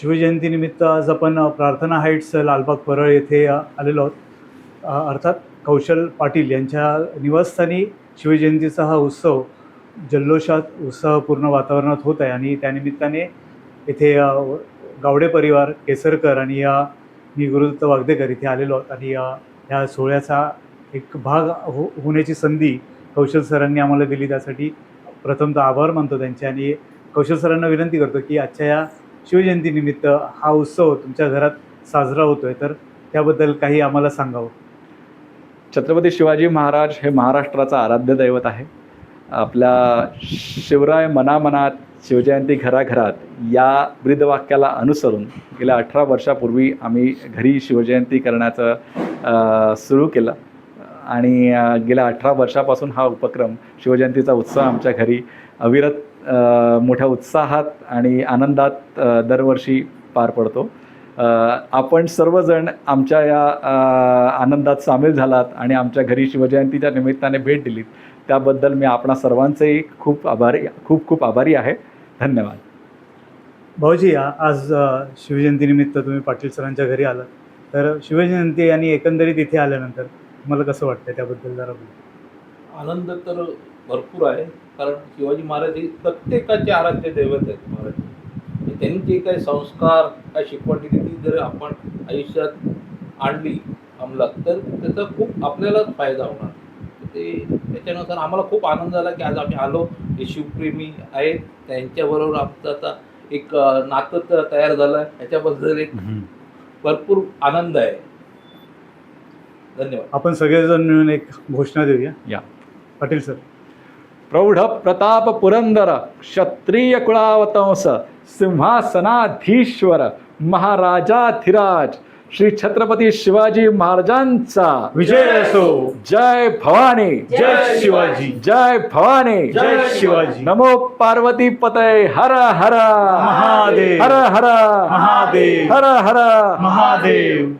शिवजयंतीनिमित्त आज आपण प्रार्थना हाईट्स लालबाग परळ येथे आलेलो आहोत. अर्थात कौशल पाटील यांच्या निवासस्थानी शिवजयंतीचा हा उत्सव जल्लोषात उत्साहपूर्ण वातावरणात होत आहे आणि त्यानिमित्ताने येथे गावडे परिवार केसरकर आणि या मी गुरुदत्त वागदेकर इथे आलेलो आहोत आणि ह्या सोहळ्याचा एक भाग हो होण्याची संधी कौशल सरांनी आम्हाला दिली. त्यासाठी प्रथमतः आभार मानतो त्यांचे आणि कौशल सरांना विनंती करतो की आजच्या या शिवजयंतीनिमित्त हा उत्सव तुमच्या घरात साजरा होतो आहे तर त्याबद्दल काही आम्हाला सांगावं. छत्रपती शिवाजी महाराज हे महाराष्ट्राचा आराध्य दैवत आहे. आपल्या शिवराय मनामनात शिवजयंती घराघरात या ब्रीदवाक्याला अनुसरून गेल्या अठरा वर्षापूर्वी आम्ही घरी शिवजयंती करण्याचं सुरू केलं. आणि गेल्या अठरा वर्षापासून हा उपक्रम शिवजयंतीचा उत्सव आमच्या घरी अविरत मोठ्या उत्साहात आणि आनंदात दरवर्षी पार पडतो. आपण सर्वजण आमच्या या आनंदात सामील झालात आणि आमच्या घरी शिवजयंतीच्या निमित्ताने भेट दिलीत. त्याबद्दल मी आपणा सर्वांचेही खूप आभारी खूप खूप आभारी आहे. धन्यवाद. भाऊजी आज शिवजयंतीनिमित्त तुम्ही पाटील सरांच्या घरी आलात. तर शिवजयंती आणि एकंदरीत इथे आल्यानंतर तुम्हाला कसं वाटतं त्याबद्दल जरा बोला. आनंद तर भरपूर आहे. कारण शिवाजी महाराज हे प्रत्येकाचे आराध्य दैवत आहेत महाराज. आणि त्यांनी जे काही संस्कार काय शिकवण दिली ती जर आपण आयुष्यात आणली अंमलात तर त्याचा खूप आपल्यालाच फायदा होणार. ते त्याच्यानुसार आम्हाला खूप आनंद झाला की आज आम्ही आलो. हे शिवप्रेमी आहेत. त्यांच्याबरोबर आमचं आता एक नातं तयार झालं आहे ह्याच्याबद्दल एक भरपूर आनंद आहे. धन्यवाद. आपण सगळेजण मिळून एक घोषणा देऊया. या. पाटील सर. प्रौढ प्रताप पुरंदर क्षत्रिय कुळावतंस सिंहासनाधीश्वर महाराजाधिराज श्री छत्रपती शिवाजी महाराजांचा. विजय असो जय भवानी. जय शिवाजी. जय भवानी. जय शिवाजी. नमो पार्वती पतय हर हर. महादेव. हर हर. महादेव. हर हर. महादेव.